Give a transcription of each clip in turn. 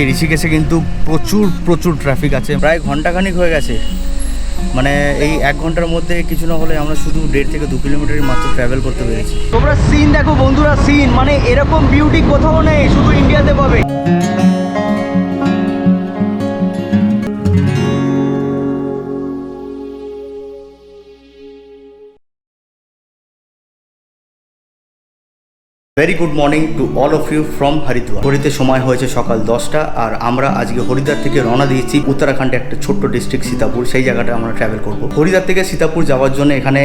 এই ঋষিকেশে কিন্তু প্রচুর প্রচুর ট্রাফিক আছে। প্রায় ঘন্টাখানিক হয়ে গেছে। মানে এই এক ঘণ্টার মধ্যে কিছু না হলে আমরা শুধু দেড় থেকে দু কিলোমিটার মাত্র ট্রাভেল করতে পেরেছি। তোমরা সিন দেখো বন্ধুরা সিন মানে এরকম বিউটি কোথাও নেই, শুধু ইন্ডিয়াতে পাবে। Very good morning to all of you from Haridwar ঘড়িতে সময় হয়েছে সকাল দশটা, আর আমরা আজকে হরিদ্বার থেকে রওনা দিয়েছি উত্তরাখণ্ডে একটা ছোট্ট ডিস্ট্রিক্ট সীতাপুর, সেই জায়গাটা আমরা ট্রাভেল করব। হরিদ্বার থেকে সীতাপুর যাওয়ার জন্য এখানে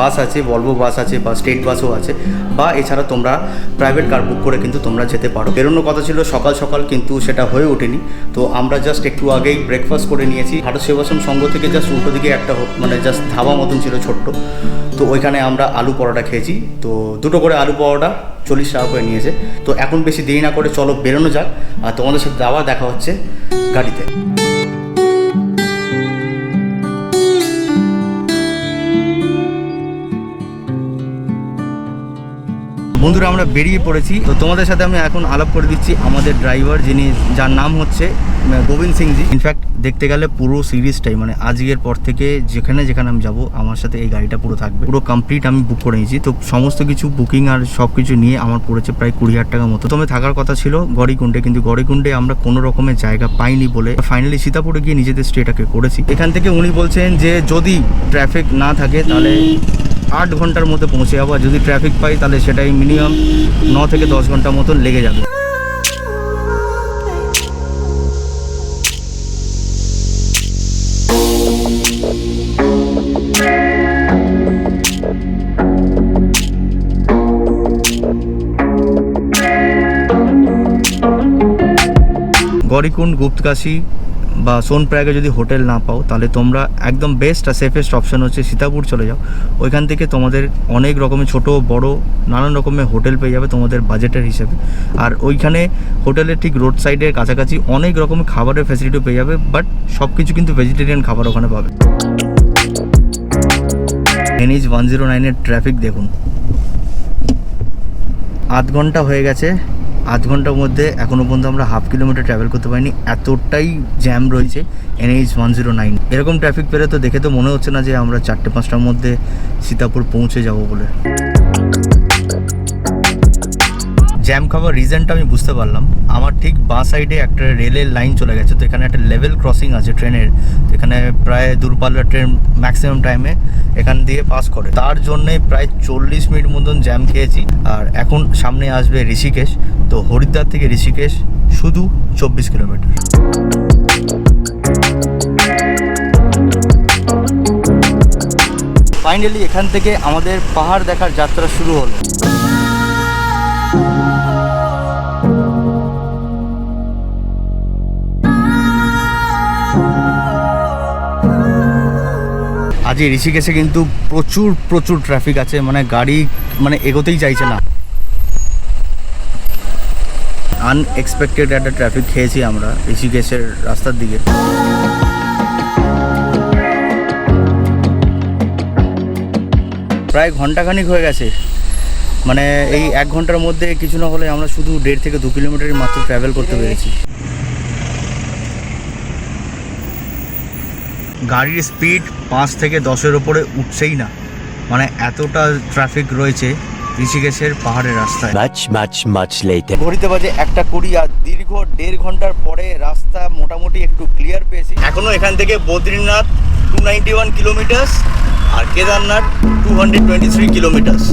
বাস আছে ভলভো বাস আছে বা স্টেট বাসও আছে, বা এছাড়া তোমরা প্রাইভেট কার বুক করে কিন্তু তোমরা যেতে পারো। বেরোনোর কথা ছিল সকাল সকাল, কিন্তু সেটা হয়ে ওঠেনি। তো আমরা জাস্ট একটু আগেই ব্রেকফাস্ট করে নিয়েছি। ভারত সেবাশ্রম সংঘ থেকে জাস্ট উল্টো দিকে একটা মানে জাস্ট ধাবা মতন ছিল ছোট্ট। তো ওইখানে আমরা আলু পরোটা খেয়েছি। তো দুটো করে আলু পরোটা চল্লিশ টাকা করে নিয়েছে। তো এখন বেশি দেরি না করে চলো বেরোনো যাক। আর তোমাদের সাথে আবার দেখা হচ্ছে গাড়িতে। বন্ধুরা, আমরা বেরিয়ে পড়েছি। তো তোমাদের সাথে আমি এখন আলাপ করে দিচ্ছি আমাদের ড্রাইভার যিনি যার নাম হচ্ছে গোবিন্দ সিংজি ইনফ্যাক্ট দেখতে গেলে পুরো সিরিজটাই মানে আজকের পর থেকে যেখানে যেখানে আমি যাব, আমার সাথে এই গাড়িটা পুরো থাকবে। পুরো কমপ্লিট আমি বুক করে নিয়েছি। তো সমস্ত কিছু বুকিং আর সব কিছু নিয়ে আমার পড়েছে প্রায় কুড়ি হাজার টাকা মতো। প্রথমে থাকার কথা ছিল গড়িকুণ্ডে, কিন্তু গড়িকুণ্ডে আমরা কোনো রকমের জায়গা পাইনি বলে ফাইনালি সীতাপুরে গিয়ে নিজেদের স্টেটাকে করেছি। এখান থেকে উনি বলছেন যে, যদি ট্রাফিক না থাকে, তাহলে আট ঘণ্টার মধ্যে পৌঁছে যাব। আর যদি ট্রাফিক পাই, তাহলে সেটাই মিনিমাম ন থেকে দশ ঘণ্টার মতন লেগে যাবে। গরিকুণ্ড গুপ্তকাশি বা সোনপ্রয়াগে যদি হোটেল না পাও, তাহলে তোমরা একদম বেস্ট আর সেফেস্ট অপশন হচ্ছে সীতাপুর চলে যাও। ওইখান থেকে তোমাদের অনেক রকমের ছোট, বড়, নানান রকমের হোটেল পেয়ে যাবে তোমাদের বাজেটের হিসেবে। আর ওইখানে হোটেলের ঠিক রোড সাইডের কাছাকাছি অনেক রকমের খাবারের ফ্যাসিলিটি পেয়ে যাবে বাট সব কিছু কিন্তু ভেজিটেরিয়ান খাবার ওখানে পাবে। এনএইচ ওয়ান জিরো নাইনের ট্রাফিক দেখুন। আধ ঘণ্টা হয়ে গেছে। আধ ঘণ্টার মধ্যে এখনও পর্যন্ত আমরা হাফ কিলোমিটার ট্রাভেল করতে পারিনি। এতটাই জ্যাম রয়েছে এনএইচ ওয়ান জিরো নাইন এরকম ট্রাফিক পেলে তো দেখে তো মনে হচ্ছে না যে আমরা চারটে পাঁচটার মধ্যে সীতাপুর পৌঁছে যাব বলে। জ্যাম খাবার রিজনটা আমি বুঝতে পারলাম। আমার ঠিক বাঁ সাইডে একটা রেলের লাইন চলে গেছে, তো এখানে একটা লেভেল ক্রসিং আছে ট্রেনের তো এখানে প্রায় দূরপাল্লার ট্রেন ম্যাক্সিমাম টাইমে এখান দিয়ে পাস করে। তার জন্যে প্রায় চল্লিশ মিনিট মতন জ্যাম খেয়েছি। আর এখন সামনে আসবে ঋষিকেশ। তো হরিদ্বার থেকে ঋষিকেশ শুধু চব্বিশ কিলোমিটার। ফাইনালি এখান থেকে আমাদের পাহাড় দেখার যাত্রা শুরু হলো। আজ ঋষিকেশে কিন্তু প্রচুর প্রচুর ট্রাফিক আছে মানে গাড়ি মানে এগোতেই চাইছে না। আনএক্সপেক্টেড একটা ট্রাফিক খেয়েছি আমরা ঋষিকেশের রাস্তার দিকে। প্রায় ঘন্টাখানিক হয়ে গেছে। মানে এই এক ঘণ্টার মধ্যে কিছু না হলে আমরা শুধু দেড় থেকে দু কিলোমিটারই মাত্র ট্রাভেল করতে পেরেছি। গাড়ির স্পিড পাঁচ থেকে দশের ওপরে উঠছেই না। মানে এতটা ট্রাফিক রয়েছে। ঋষিকেশের পাহাড়ের রাস্তায়। মাছ মাছ মাছ লেইতে ঘড়িতে বাজে একটা কুড়ি আর দীর্ঘ দেড় ঘণ্টার পরে রাস্তা মোটামুটি একটু ক্লিয়ার পেয়েছি। এখনও এখান থেকে Badrinath two ninety one kilometres আর Kedarnath two hundred twenty three kilometres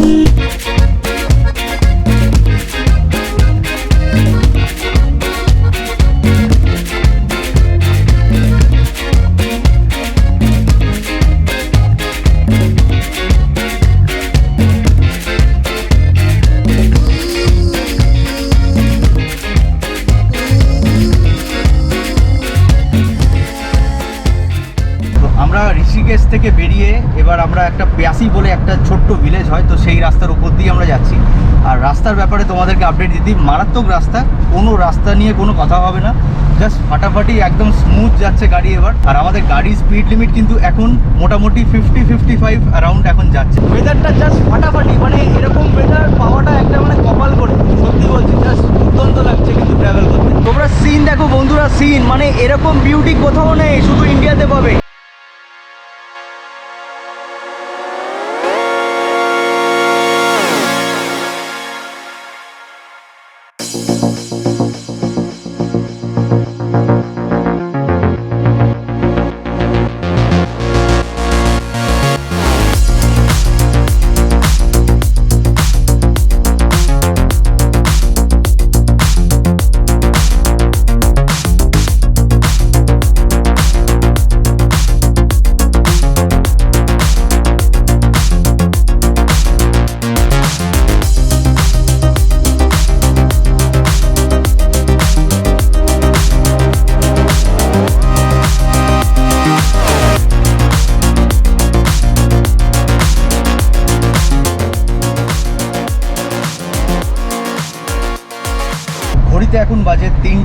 Rishikesh থেকে বেরিয়ে এবার আমরা একটা প্যাসি বলে একটা ছোট্ট ভিলেজ হয়, তো সেই রাস্তার উপর দিয়ে আমরা যাচ্ছি। আর রাস্তার ব্যাপারে তোমাদেরকে আপডেট দিই মারাত্মক রাস্তা, কোনো রাস্তা নিয়ে কোনো কথা হবে না। জাস্ট ফাটাফাটি একদম স্মুথ যাচ্ছে গাড়ি এবার। আর আমাদের গাড়ির স্পিড লিমিট কিন্তু এখন মোটামুটি ফিফটি ফিফটি ফাইভ অ্যারাউন্ড এখন যাচ্ছে। ওয়েদারটা জাস্ট ফাটাফাটি মানে এরকম ওয়েদার পাওয়াটা একটা মানে কপাল করে। সত্যি বলছি জাস্ট দুর্দান্ত লাগছে কিন্তু ট্রাভেল করতে। তোমরা সিন দেখো বন্ধুরা সিন মানে এরকম বিউটি কোথাও নেই, শুধু ইন্ডিয়াতে পাবে।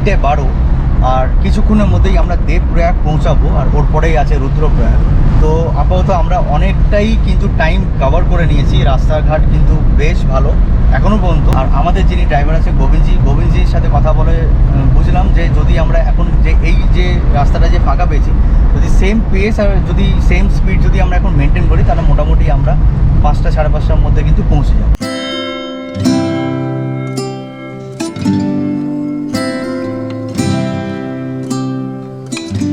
তিনটে বারো। আর কিছুক্ষণের মধ্যেই আমরা দেবপ্রয়াগ পৌঁছাবো, আর ওর পরেই আছে রুদ্রপ্রয়াগ। তো আপাতত আমরা অনেকটাই কিন্তু টাইম কভার করে নিয়েছি। রাস্তাঘাট কিন্তু বেশ ভালো এখনও পর্যন্ত। আর আমাদের যিনি ড্রাইভার আছে, গোবিন্দজি, গোবিন্দজির সাথে কথা বলে বুঝলাম যে যদি আমরা এখন যে এই যে রাস্তাটা যে ফাঁকা পেয়েছি, যদি সেম পেস আর যদি সেম স্পিড যদি আমরা এখন মেনটেন করি, তাহলে মোটামুটি আমরা পাঁচটা সাড়ে পাঁচটার মধ্যে কিন্তু পৌঁছে যাব।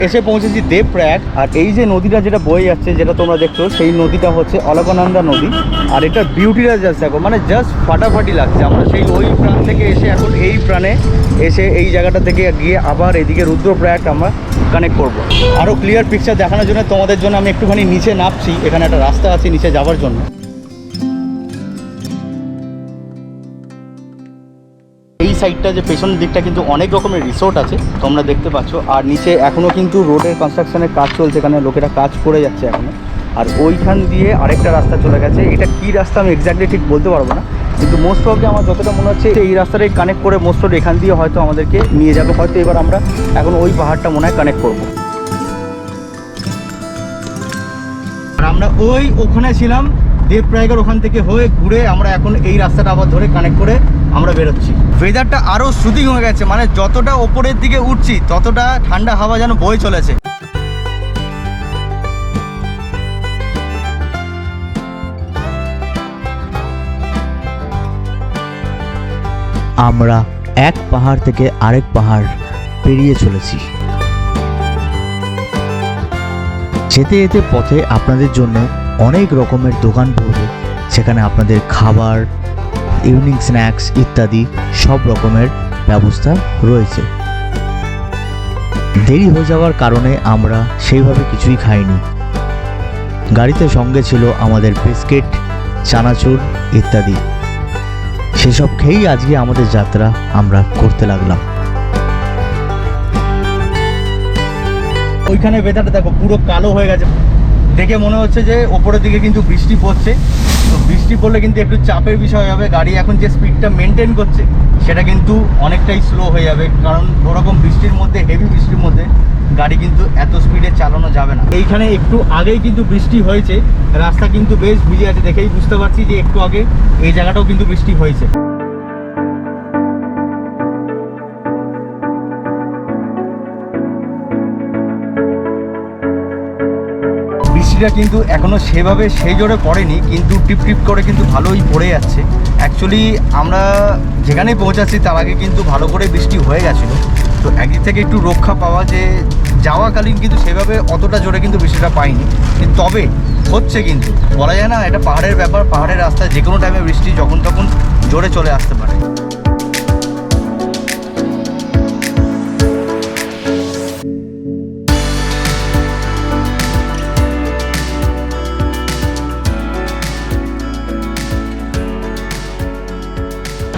এসে পৌঁছেছি দেবপ্রয়াগ। আর এই যে নদীটা যেটা বয়ে যাচ্ছে, যেটা তোমরা দেখছ, সেই নদীটা হচ্ছে অলকানন্দা নদী। আর এটা বিউটিটা জাস্ট দেখো মানে জাস্ট ফাটাফাটি লাগছে। আমরা সেই ওই প্রাণ থেকে এসে এখন এই প্রাণে এসে এই জায়গাটা থেকে গিয়ে আবার এদিকে রুদ্রপ্রয়াগ আমরা কানেক্ট করব। আরও ক্লিয়ার পিকচার দেখানোর জন্য তোমাদের জন্য আমি একটুখানি নিচে নামছি। এখানে একটা রাস্তা আছে নিচে যাওয়ার জন্য। সাইডটা যে পেছনের দিকটা কিন্তু অনেক রকমের রিসোর্ট আছে, তোমরা দেখতে পাচ্ছ। আর নিচে এখনও কিন্তু রোডের কনস্ট্রাকশনের কাজ চলছে, এখানে লোকেরা কাজ করে যাচ্ছে এখনও। আর ওইখান দিয়ে আরেকটা রাস্তা চলে গেছে। এটা কি রাস্তা আমি এক্স্যাক্টলি ঠিক বলতে পারব না, কিন্তু মোস্ট প্রবলি আমার যতটা মনে হচ্ছে, এই রাস্তাটাই কানেক্ট করে মোস্ট প্রবলি এখান দিয়ে হয়তো আমাদেরকে নিয়ে যাবে। হয়তো এবার আমরা এখন ওই পাহাড়টা মনে হয় কানেক্ট করব। আর আমরা ওই ওখানে ছিলাম দেবপ্রয়াগের ওখান থেকে হয়ে ঘুরে আমরা এখন এই রাস্তাটা আবার ধরে কানেক্ট করে আমরা বেরোচ্ছি। ওয়েদারটা আরও সুদিং হয়ে গেছে মানে যতটা ওপরের দিকে উঠছি ততটা ঠান্ডা হাওয়া যেন বয়ে চলেছে। আমরা এক পাহাড় থেকে আরেক পাহাড় পেরিয়ে চলেছি। যেতে যেতে পথে আপনাদের জন্য অনেক রকমের দোকান পড়বে সেখানে আপনাদের খাবার ইভিনিং স্ন্যাক্স ইত্যাদি সব রকমের ব্যবস্থা রয়েছে। দেরি হয়ে যাওয়ার কারণে আমরা সেইভাবে কিছুই খাইনি। গাড়িতে সঙ্গে ছিল আমাদের বিস্কিট, চানাচুর ইত্যাদি। সেসব খেয়েই আজকে আমাদের যাত্রা আমরা করতে লাগলাম। ওইখানে ওয়েদারটা দেখো, পুরো কালো হয়ে গেছে। দেখে মনে হচ্ছে যে ওপরের দিকে কিন্তু বৃষ্টি পড়ছে। তো বৃষ্টি পড়লে কিন্তু একটু চাপের বিষয় হবে। গাড়ি এখন যে স্পিডটা মেনটেন করছে, সেটা কিন্তু অনেকটাই স্লো হয়ে যাবে। কারণ ওরকম বৃষ্টির মধ্যে হেভি বৃষ্টির মধ্যে গাড়ি কিন্তু এত স্পিডে চালানো যাবে না। এইখানে একটু আগেই কিন্তু বৃষ্টি হয়েছে। রাস্তা কিন্তু বেশ ভিজে আছে দেখেই বুঝতে পারছি যে একটু আগে এই জায়গাটাও কিন্তু বৃষ্টি হয়েছে। বৃষ্টিটা কিন্তু এখনও সেভাবে সেই জোরে পড়েনি কিন্তু টিপ টিপ করে কিন্তু ভালোই পড়ে যাচ্ছে। অ্যাকচুয়ালি আমরা যেখানেই পৌঁছাচ্ছি, তার আগে কিন্তু ভালো করে বৃষ্টি হয়ে গেছিল। তো একদিক থেকে একটু রক্ষা পাওয়া যে যাওয়াকালীন কিন্তু সেভাবে অতটা জোরে কিন্তু বৃষ্টিটা পাইনি। তবে হচ্ছে কিন্তু, বলা যায় না, এটা পাহাড়ের ব্যাপার, পাহাড়ের রাস্তায় যে কোনো টাইমে বৃষ্টি যখন তখন জোরে চলে আসতে পারে।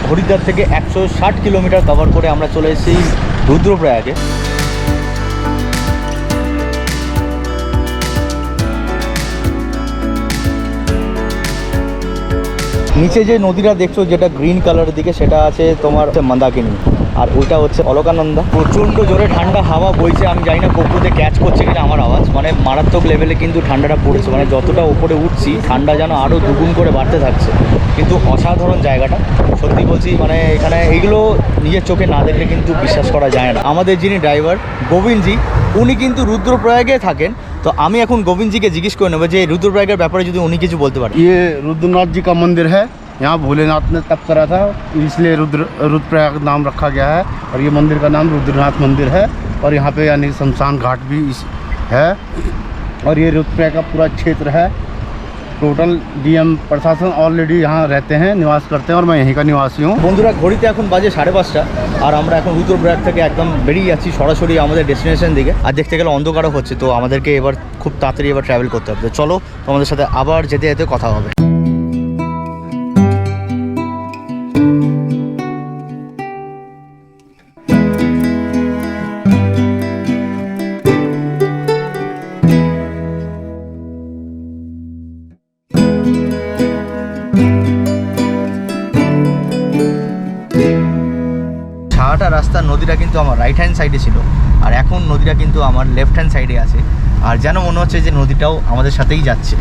হরিদ্বার থেকে একশো ষাট কিলোমিটার কভার করে আমরা চলে এসেছি রুদ্রপ্রয়াগে। নিচে যে নদীটা দেখছ, যেটা গ্রিন কালারের দিকে, সেটা আছে তোমার মন্দাকিনী। আর ওইটা হচ্ছে অলকানন্দা প্রচণ্ড জোরে ঠান্ডা হাওয়া বইছে আমি জানি না গোপুতে ক্যাচ করছে কিনা আমার আওয়াজ মানে মারাত্মক লেভেলে কিন্তু ঠান্ডাটা পড়েছে মানে যতটা উপরে উঠছি ঠান্ডা যেন আরও দুগুণ করে বাড়তে থাকছে কিন্তু অসাধারণ জায়গাটা সত্যি বলছি মানে এখানে এইগুলো নিজের চোখে না দেখলে কিন্তু বিশ্বাস করা যায় না আমাদের যিনি ড্রাইভার গোবিন্দজি উনি কিন্তু রুদ্রপ্রয়াগে থাকেন তো আমি এখন গোবিন্দজিকে জিজ্ঞেস করে নেবো যে রুদ্রপ্রয়াগের ব্যাপারে যদি উনি কিছু বলতে পারেন ये रुद्रनाथ जी का मंदिर है यहाँ भोलेनाथ ने तप करा था इसलिए रुद्र रुद्रप्रयाग नाम रखा गया है और ये मंदिर का नाम रुद्रनाथ मंदिर है और यहाँ पे यानी शमशान घाट भी इस है और ये रुद्रप्रयाग का पूरा क्षेत्र है टोटल डीएम प्रशासन ऑलरेडी यहाँ रहते हैं निवास करते हैं और मैं यहीं का निवासी हूँ বন্ধুরা ঘড়িতে এখন বাজে সাড়ে পাঁচটা আর আমরা এখন রুদ্রপ্রয়াগ থেকে একদম বেরিয়ে যাচ্ছি সরাসরি আমাদের ডেস্টিনেশন দিকে আর দেখতে গেলে অন্ধকারও হচ্ছে তো আমাদেরকে এবার খুব তাড়াতাড়ি এবার ট্রাভেল করতে হবে তো চলো তোমাদের সাথে আবার যেতে যেতে কথা হবে কিন্তু আমার রাইট হ্যান্ড সাইডে ছিল। আর এখন নদীটা কিন্তু আমার লেফট হ্যান্ড সাইডে আছে। আর যেন মনে হচ্ছে যে নদীটাও আমাদের সাথেই যাচ্ছে।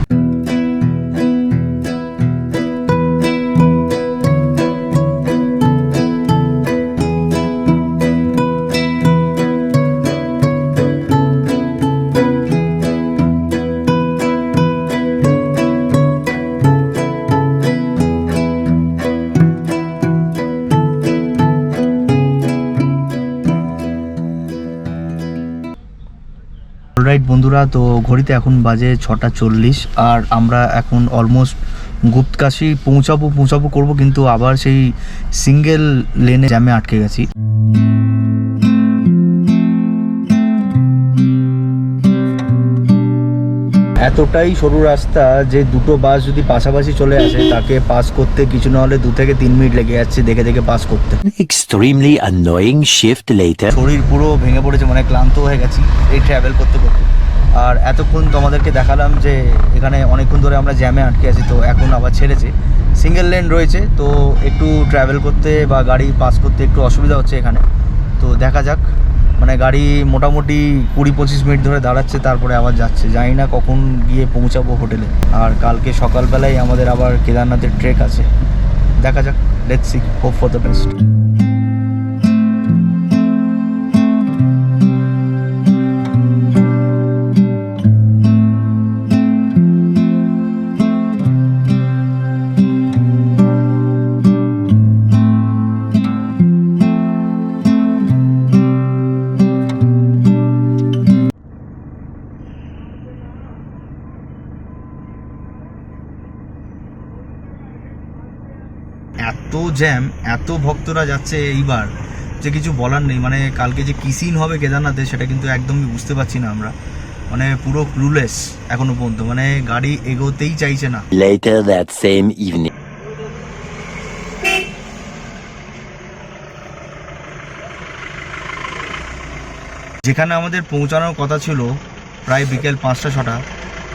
রাইট বন্ধুরা তো ঘড়িতে এখন বাজে ছটা চল্লিশ আর আমরা এখন অলমোস্ট গুপ্তকাশি পৌঁছাবো পৌঁছাবো করব কিন্তু আবার সেই সিঙ্গেল লেনে জ্যামে আটকে গেছি। এতটাই সরু রাস্তা যে দুটো বাস যদি পাশাপাশি চলে আসে তাকে পাস করতে কিছু না হলে দু থেকে তিন মিনিট লেগে যাচ্ছে দেখে দেখে পাস করতে। Extremely annoying shift later. শরীর পুরো ভেঙে পড়েছে মানে ক্লান্ত হয়ে গেছি এই ট্রাভেল করতে করতে। আর এতক্ষণ তোমাদেরকে দেখালাম যে এখানে অনেকক্ষণ ধরে আমরা জ্যামে আটকে আছি, তো এখন আবার ছেড়েছে। সিঙ্গেল লেন রয়েছে, তো একটু ট্রাভেল করতে বা গাড়ি পাস করতে একটু অসুবিধা হচ্ছে এখানে। তো দেখা যাক মানে গাড়ি মোটামুটি কুড়ি পঁচিশ মিনিট ধরে দাঁড়াচ্ছে, তারপরে আবার যাচ্ছে। জানি না কখন গিয়ে পৌঁছাবো হোটেলে। আর কালকে সকালবেলায় আমাদের আবার কেদারনাথের ট্রেক আছে। দেখা যাক let's see hope for the best এত জ্যাম এত ভক্তরা যাচ্ছে এইবার যে কিছু বলার নেই। মানে কালকে যে কি সিন হবে কেদারনাথে সেটা কিন্তু একদমই বুঝতে পারছি না আমরা। মানে পুরো ক্লুলেস এখনও পর্যন্ত। মানে গাড়ি এগোতেই চাইছে না। Later that same evening. যেখানে আমাদের পৌঁছানোর কথা ছিল প্রায় বিকেল পাঁচটা ছটা।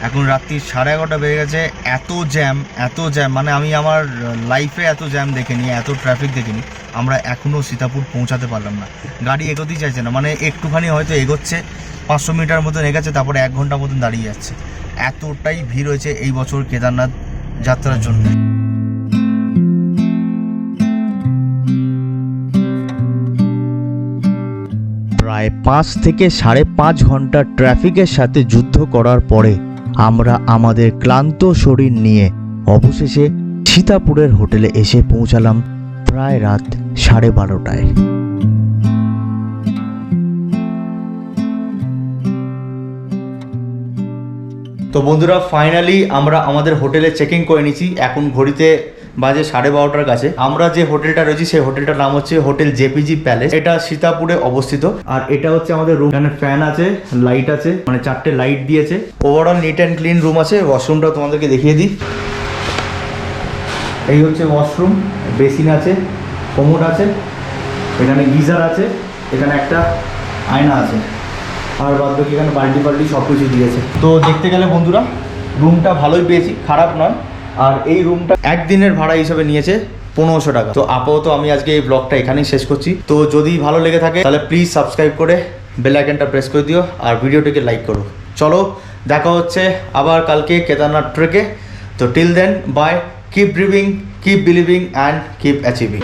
এখন রাত্রি সাড়ে এগারোটা বেজে গেছে। এত জ্যাম এত জ্যাম মানে আমি আমার লাইফে এত জ্যাম দেখিনি, এত ট্রাফিক দেখিনি। আমরা এখনও সীতাপুর পৌঁছাতে পারলাম না। গাড়ি এগোতেই চাইছে না। মানে একটুখানি হয়তো এগোচ্ছে, পাঁচশো মিটার মতন এগোচ্ছে, তারপরে এক ঘণ্টা মতন দাঁড়িয়ে যাচ্ছে। এতটাই ভিড় হয়েছে এই বছর কেদারনাথ যাত্রার জন্য। প্রায় পাঁচ থেকে সাড়ে পাঁচ ঘণ্টা ট্রাফিকের সাথে যুদ্ধ করার পরে আমরা আমাদের ক্লান্ত শরীর নিয়ে অবশেষে সীতাপুরের হোটেলে এসে পৌঁছালাম প্রায় রাত সাড়ে বারোটায়। তো বন্ধুরা ফাইনালি আমরা আমাদের হোটেলে চেকিং করে নিয়েছি। এখন ঘড়িতে বাজে সাড়ে বারোটার কাছে। আমরা যে হোটেলটা রয়েছি, সেই হোটেলটার নাম হচ্ছে হোটেল জেপিজি প্যালেস। এটা সীতাপুরে অবস্থিত। আর এটা হচ্ছে আমাদের রুম এখানে ফ্যান আছে লাইট আছে মানে চারটে লাইট দিয়েছে। Overall neat and clean room আছে। ওয়াশরুমটা তোমাদেরকে দেখিয়ে দিই। এই হচ্ছে ওয়াশরুম বেসিন আছে কোমোড আছে, এখানে গিজার আছে, এখানে একটা আয়না আছে। আর বাদ বাকি এখানে বাল্টি ফাল্টি সব কিছু দিয়েছে। তো দেখতে গেলে বন্ধুরা রুমটা ভালোই পেয়েছি, খারাপ নয়। আর এই রুমটা একদিনের ভাড়া হিসেবে নিয়েছে পনেরোশো টাকা। তো আপাতত আমি আজকে এই ব্লগটা এখানেই শেষ করছি। তো যদি ভালো লেগে থাকে, তাহলে প্লিজ সাবস্ক্রাইব করে বেল আইকনটা প্রেস করে দিও আর ভিডিওটিকে লাইক করো। চলো, দেখা হচ্ছে আবার কালকে কেদারনাথ ট্রেকে। তো till then bye keep driving keep believing and keep achieving